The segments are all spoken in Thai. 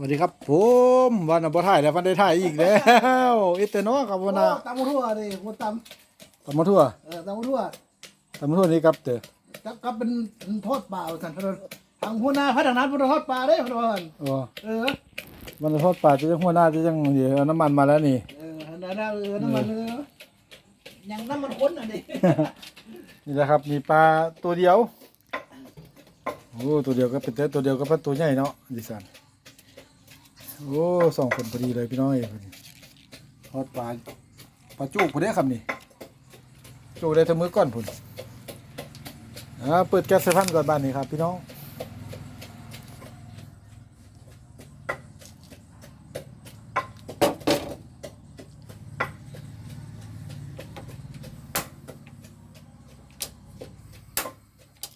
สวัสดีครับผมวันน่ะบ่ถ่ายแล้ววันได้ถ่ายอีกแล้วอิตเตอร์โนครับวันน่ะตำทั่วดิคนตตำมาทั่วำเออตำทั่วตำมาทั่วนี่ครับเตอกับกับเป็นทอดปลาสันพนทางหัวหน้าพัฒนาพุทธทอดปลาได้พนวันโอ้เออวันทอดปลาจะยังหัวหน้าจะยังเดี๋ยวเอาน้ำมันมาแล้วนี่เออนั่นน่ะเออน้ำมันเออยังน้ำมันข้นอะดินี่แหละครับมีปลาตัวเดียวโอ้ตัวเดียวก็เป็นเตอตัวเดียวก็เป็นตัวใหญ่เนาะดิสัน โอ้สองคนพอดีเลยพี่น้องเอ้ยทอดปลาปลาจุกพอดีครับนี่จุกได้ทั้งมือก่อนพุ่นอ่าเปิดแก๊สใส่พันก่อนบ้านนี้ครับพี่น้อง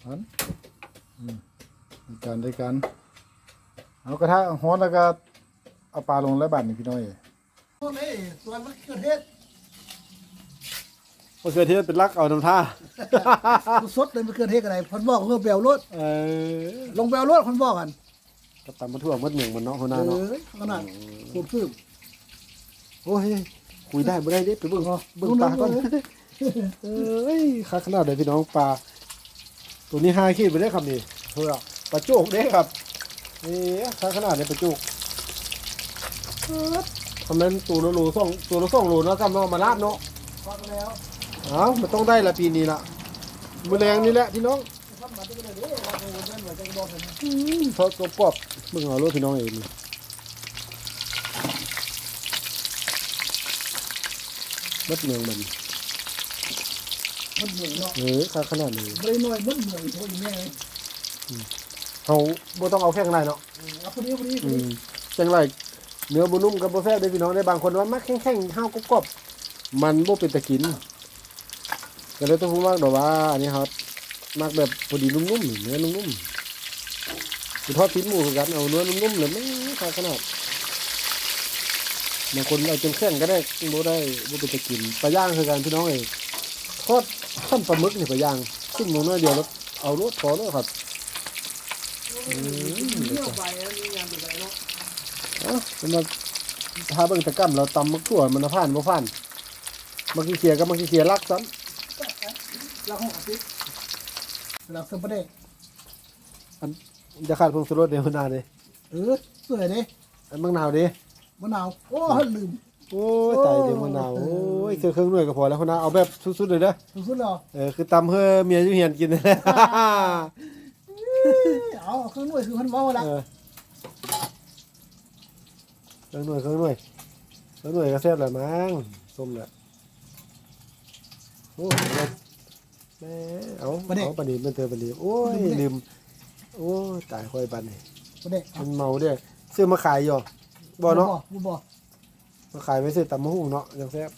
อันอืมการด้วยการเอากระทะฮ้อนแล้วก็ เอาปลาลงแล้วบัดนี่พี่น้อยพวกนี้ส่วนมะเขือเทศมะเขือเทศเป็นลักเอาน้ำท่าสดเลยมะเขือเทศอะไรคนบอกเพื่อเปลวรถเออลงเปลวรถคนบอกกันก็ตำมาทั่วมดเมืองมันเนาะหัวหน้าเอเนาะอขนาดสูบซื้อ โอ้ยคุยได้บ่ได้เด้ไปเบิ่งเบิ่งปลาก่อน เอ้ยคักขนาดเลยพี่น้องปลาตัวนี้5ขีดไปได้ครับนี่เพื่อปลาโจกเด้ครับนี่คักขนาดเลยปลาโจก ทำนั้นตัวละโลสองตัวละสองโลเนาะกำเนาะมาลาบเนาะฟังแล้วเอามันต้องได้ละปีนี้ละมือแรงนี่แหละพี่น้องฟังมาตั้งแต่เด็กเราโดนเล่นเหมือนจะบอกกันนะทอดกรอบๆมึงเอาลูกพี่น้องเองนี่มัดเมืองมันมันเหนื่อยเนาะเออค่าขนาดนี้ไม่ได้น้อยมันเหนื่อยโอ้ยแม่เขาบ่ต้องเอาแค่ข้างในเนาะเอาคนนี้คนนี้อืมจังไร เนื้อบ่นุ่มกับบ่แซ่บเด้อพี่น้องได้บางคนว่ามักแข็งๆห้าวกรอบๆมันบ่เป็นตะกินก็เลยต้องพูดว่าดอกว่าอันนี้ครับมักแบบพอดีนุ่มๆนี่เนื้อนุ่มๆคือทอดทิ้นหมูคือกันเอาเนื้อนุ่มๆเลยไม่ค่าขนาดบางคนเอาจนแข็งก็ได้บ่ได้บ่เป็นตะกินปลาย่างคือกันพี่น้องเองทอดขั้นปลาหมึกนี่ปลาย่างขึ้นหมูน้อยเดียวแล้วเอารสพอแล้วครับเที่ยวไปแล้วนี่งานเป็นไรเนาะ เอ้าเป็นมาถ้าเบิ่งตะกั่มเราตำมักถั่วมันน่ะผ่านบ่ผ่านมักขี้เขียกับมักขี้เขียรักซ้เราห้องอาทิตย์เราเสริมประเด็นำจะขาดผงชูรสเดียวหน้าเด้เออสวยดิอันมักนาวเด้มะนาวโอ้ลืม โอ้ยตายเดี๋ยวมะนาวโอ้ยเครื่องหน่วยก็พอแล้วคนน่ะเอาแบบสุดๆเลยเด้อสุดๆเลยเออคือตำเพื่อเมียอยู่เฮียนกินนั่นแหละ เอาเครื่องหน่วยคือพันเมาละเออ เครื่องหน่วยเครื่องหน่วยเครื่องหน่วยก็แซ่บแหละมั้งส้มแหละโอ้ยแม่เอาเอาปานนี้มันเจอปานนี้โอ้ยลืมโอ้ยตายค่อยปานนี้ประเด็นมันเมาเด้อซื้อมาขายอยู่บ่เนาะบ่บ่มาขายไม่ซื้อตำมะฮุ่งเนาะยังแซ่บ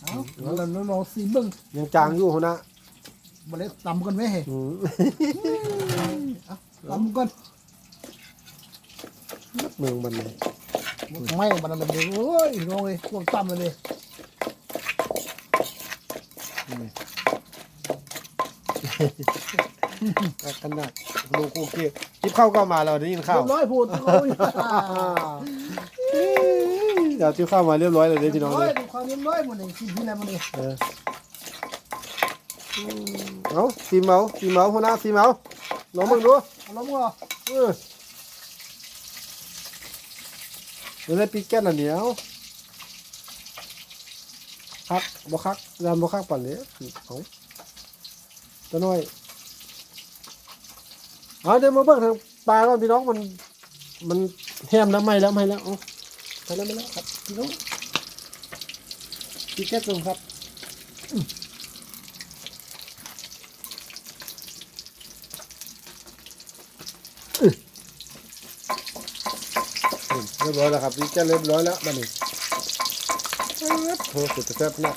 เอาเราเราซีเบิ้งยังจางอยู่หัวหน้าบ่ได้ตำกันไว้เฮ้อืมตำกัน เมืองมันเลย ไม่มันอะไรเลยโอ้ยน้องเอ้ยพวกตำเลยขนาดลูกกูเกี่ยวจิบข้าก็มาแล้วได้ยินข้าเรีวยบร้อยพูดโอ้ยเดี๋ยวจิ้วข้าวมาเรียบร้อยเลยเด้พี่น้องร้เลอยดูความเรียบร้อยหมดเลยกินที่ไหนหมดเลยเออเอาสีเมาสีเมาหัวหน้าสีเมาลองมึงดูเอาล้มก็เออ เดี๋ยวได้ปีกแก้นอันเดียวคักบ่คักยามบ่คักปั่นเลยเอาตัวน้อยเอาเดี๋ยวมาเบิ่งทางปลาก่อนพี่น้องมัน มันแห้มน้ำไหม้แล้วไหม้แล้วเอาไปแล้วไปแล้วครับพี่น้องปีกแก้นตรงครับ เรียบร้อยแล้วครับพี่แกเรียบร้อยแล้วบ้านนี้โอ้สุดจะแซ่บนะ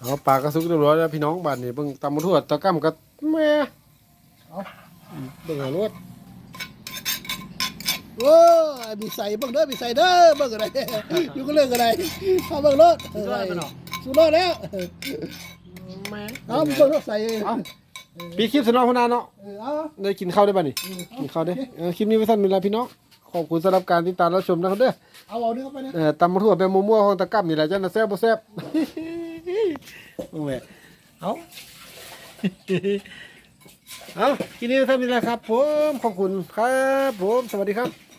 เอาปลากระซุกเรียบร้อยแล้วพี่น้องบ้านนี้เบิ่งตำมะทั่วตะก้ำกับแม่เบิ่งหารวดโอ้ยมีใส่บ้างเด้อมีใส่เด้อบ้างอะไรอยู่ก็เรื่องอะไรเอาบ้างรถสุดยอดแล้วแม่เอามีคนรถใส่เอา ปีคลิปสนองพนาเนาะเออเอาได้กินข้าวได้ป่ะนี่เออเอากินข้าวได้เออคลิปนี้ไว้สั้นเวลาพี่น้องขอบคุณสำหรับการติดตามรับชมนะครับเด้อเอาเอานี่เข้าไปนะเออตำมาทั่วไปมั่วๆของตะกับนี่แหละจ้านะแซ่บบ่แซ่บโอ้แม่เอาเอาทีนี้ท่านนี้แหละครับผมขอบคุณครับผมสวัสดีครับ